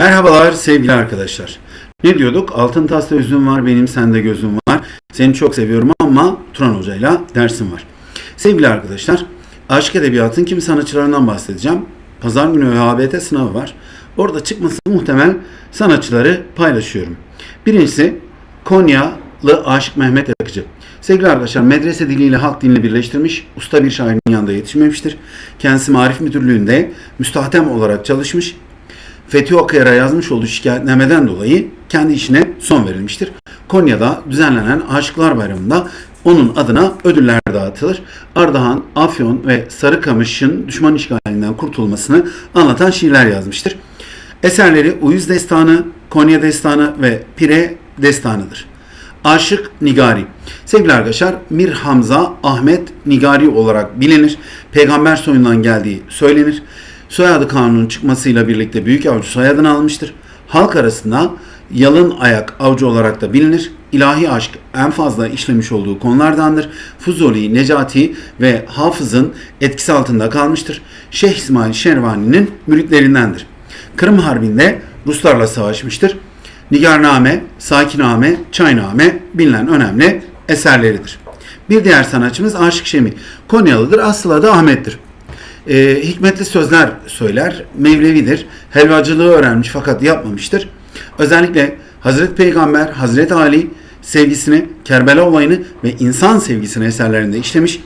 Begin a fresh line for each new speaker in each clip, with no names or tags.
Merhabalar sevgili arkadaşlar. Ne diyorduk? Altın tasla üzüm var, benim sende gözüm var. Seni çok seviyorum ama Turan Hoca'yla dersim var. Sevgili arkadaşlar, aşk edebiyatın kim sanatçılarından bahsedeceğim. Pazar günü ÖHBT sınavı var. Orada çıkması muhtemel sanatçıları paylaşıyorum. Birincisi Konyalı Aşık Mehmet Yakıcı. Sevgili arkadaşlar medrese diliyle halk dilini birleştirmiş, usta bir şairin yanında yetişmemiştir. Kendisi Marif Müdürlüğü'nde müstahdem olarak çalışmış, Fethi Okayar'a yazmış olduğu şikayetnameden dolayı kendi işine son verilmiştir. Konya'da düzenlenen Aşıklar Bayramı'nda onun adına ödüller dağıtılır. Ardahan, Afyon ve Sarıkamış'ın düşman işgalinden kurtulmasını anlatan şiirler yazmıştır. Eserleri Uyuz Destanı, Konya Destanı ve Pire Destanı'dır. Aşık Nigari. Sevgili arkadaşlar Mir Hamza Ahmet Nigari olarak bilinir. Peygamber soyundan geldiği söylenir. Soyadı kanunun çıkmasıyla birlikte büyük avcı soyadını almıştır. Halk arasında yalın ayak avcı olarak da bilinir. İlahi aşk en fazla işlemiş olduğu konulardandır. Fuzuli, Necati ve Hafız'ın etkisi altında kalmıştır. Şeyh İsmail Şervani'nin müritlerindendir. Kırım Harbi'nde Ruslarla savaşmıştır. Nigarname, Sakiname, Çayname bilinen önemli eserleridir. Bir diğer sanatçımız Aşık Şemi. Konyalıdır, asıl adı Ahmet'tir. Ee, hikmetli sözler söyler, Mevlevidir. Helvacılığı öğrenmiş fakat yapmamıştır. Özellikle Hazreti Peygamber, Hazreti Ali sevgisini, Kerbela olayını ve insan sevgisini eserlerinde işlemiş.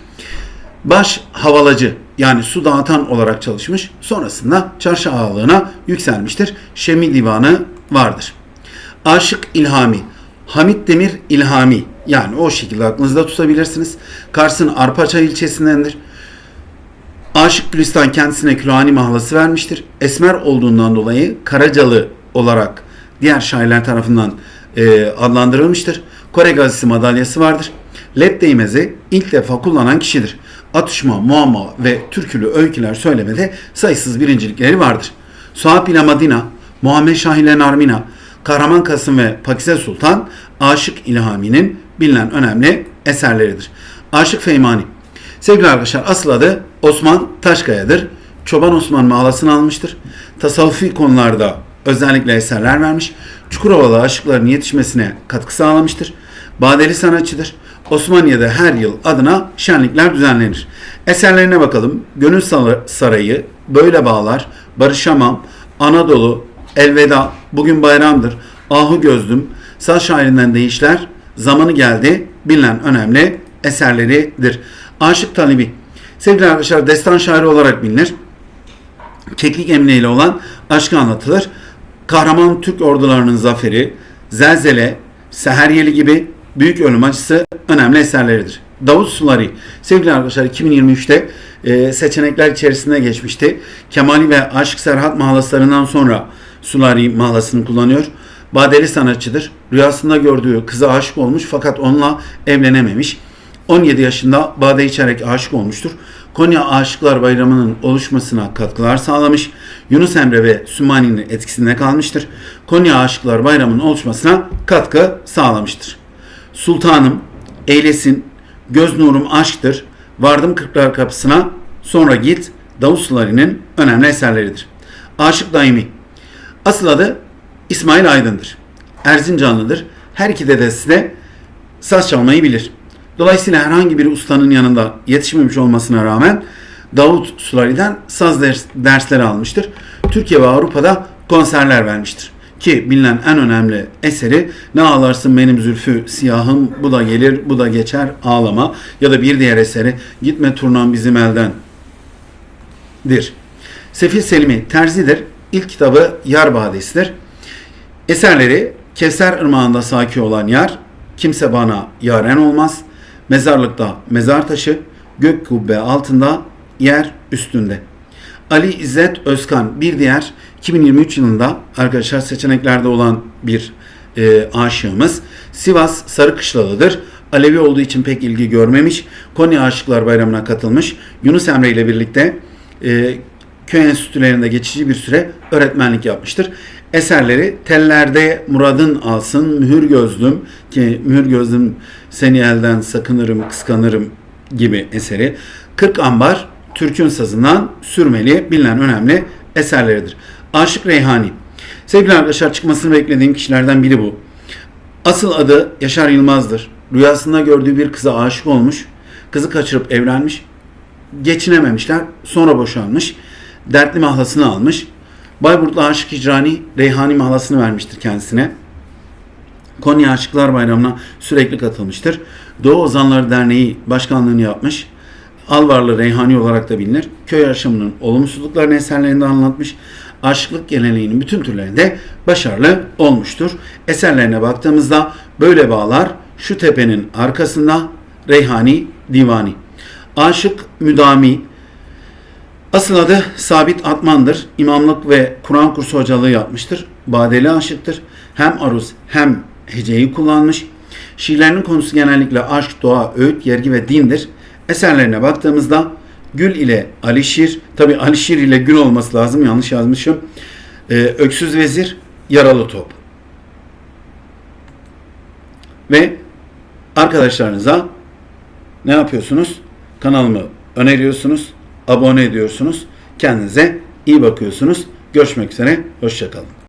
Baş havalacı yani su dağıtan olarak çalışmış. Sonrasında çarşı ağalığına yükselmiştir. Şemi divanı vardır. Aşık İlhami. Hamit Demir İlhami. Yani o şekilde aklınızda tutabilirsiniz. Kars'ın Arpaçay ilçesindendir. Aşık Gülistan kendisine Külhani mahallası vermiştir. Esmer olduğundan dolayı Karacalı olarak diğer şairler tarafından e, adlandırılmıştır. Kore Gazisi madalyası vardır. Lep değmezi ilk defa kullanan kişidir. Atışma, muamma ve türkülü öyküler söylemede sayısız birincilikleri vardır. Suhab ile Madina, Muhammed Şah ile Narmina, Kahraman Kasım ve Pakize Sultan Aşık İlhami'nin bilinen önemli eserleridir. Aşık Feymani Sevgili arkadaşlar asıl adı Osman Taşkaya'dır. Çoban Osman mağlasını almıştır. Tasavvufi konularda özellikle eserler vermiş. Çukurovalı aşıkların yetişmesine katkı sağlamıştır. Badeli sanatçıdır. Osmaniye'de her yıl adına şenlikler düzenlenir. Eserlerine bakalım. Gönül Sarayı, Böyle Bağlar, Barışamam, Anadolu, Elveda, Bugün Bayramdır, Ahu Gözlüm, Saz şairinden deyişler, Zamanı Geldi, bilinen önemli eserleridir. Aşık Talebi. Sevgili arkadaşlar destan şairi olarak bilinir. Keklik Emine ile olan aşkı anlatılır. Kahraman Türk ordularının zaferi, Zelzele, Seheryeli gibi büyük ölüm acısı önemli eserleridir. Davut Sulari. Sevgili arkadaşlar 2023'te e, seçenekler içerisinde geçmişti. Kemali ve Aşık Serhat mahlaslarından sonra Sulari mahlasını kullanıyor. Badeli sanatçıdır. Rüyasında gördüğü kıza aşık olmuş fakat onunla evlenememiş. 17 yaşında Bade içerek aşık olmuştur. Konya Aşıklar Bayramı'nın oluşmasına katkılar sağlamış. Yunus Emre ve Sümani'nin etkisinde kalmıştır. Konya Aşıklar Bayramı'nın oluşmasına katkı sağlamıştır. Sultanım, eylesin, göz nurum aşktır, vardım kırklar kapısına, sonra git, Davut Sulari'nin önemli eserleridir. Aşık Daimi, asıl adı İsmail Aydın'dır. Erzincanlıdır. Her iki dedesi de saz çalmayı bilir. Dolayısıyla herhangi bir ustanın yanında yetişmemiş olmasına rağmen Davut Sulari'den saz ders, dersleri almıştır. Türkiye ve Avrupa'da konserler vermiştir. Ki bilinen en önemli eseri Ne ağlarsın benim zülfü siyahım bu da gelir bu da geçer ağlama ya da bir diğer eseri Gitme turnam bizim elden dir. Sefil Selimi terzidir. İlk kitabı Yar Badesi'dir. Eserleri Kevser Irmağı'nda saki olan yar, kimse bana yaren olmaz, mezarlıkta mezar taşı, gök kubbe altında, yer üstünde. Ali İzzet Özkan bir diğer 2023 yılında arkadaşlar seçeneklerde olan bir e, aşığımız. Sivas Sarıkışlalı'dır. Alevi olduğu için pek ilgi görmemiş. Konya Aşıklar Bayramı'na katılmış. Yunus Emre ile birlikte e, köy enstitülerinde geçici bir süre öğretmenlik yapmıştır. Eserleri Tellerde Murad'ın alsın, Mühür Gözlüm ki Mühür Gözlüm seni elden sakınırım, kıskanırım gibi eseri. Kırk Ambar Türk'ün sazından sürmeli bilinen önemli eserleridir. Aşık Reyhani Sevgili arkadaşlar çıkmasını beklediğim kişilerden biri bu. Asıl adı Yaşar Yılmaz'dır. Rüyasında gördüğü bir kıza aşık olmuş. Kızı kaçırıp evlenmiş. Geçinememişler. Sonra boşanmış. Dertli mahlasını almış. Bayburtlu Aşık Hicrani Reyhani mahlasını vermiştir kendisine. Konya Aşıklar Bayramı'na sürekli katılmıştır. Doğu Ozanları Derneği başkanlığını yapmış. Alvarlı Reyhani olarak da bilinir. Köy yaşamının olumsuzluklarını eserlerinde anlatmış. Aşıklık geleneğinin bütün türlerinde başarılı olmuştur. Eserlerine baktığımızda böyle bağlar şu tepenin arkasında Reyhani Divani. Aşık Müdami Asıl adı Sabit Atman'dır. İmamlık ve Kur'an kursu hocalığı yapmıştır. Badeli aşıktır. Hem aruz hem heceyi kullanmış. Şiirlerinin konusu genellikle aşk, doğa, öğüt, yergi ve dindir. Eserlerine baktığımızda Gül ile Alişir, tabi Alişir ile Gül olması lazım yanlış yazmışım. Ee, Öksüz Vezir, Yaralı Top. Ve arkadaşlarınıza ne yapıyorsunuz? Kanalımı öneriyorsunuz, abone ediyorsunuz. Kendinize iyi bakıyorsunuz. Görüşmek üzere, hoşçakalın.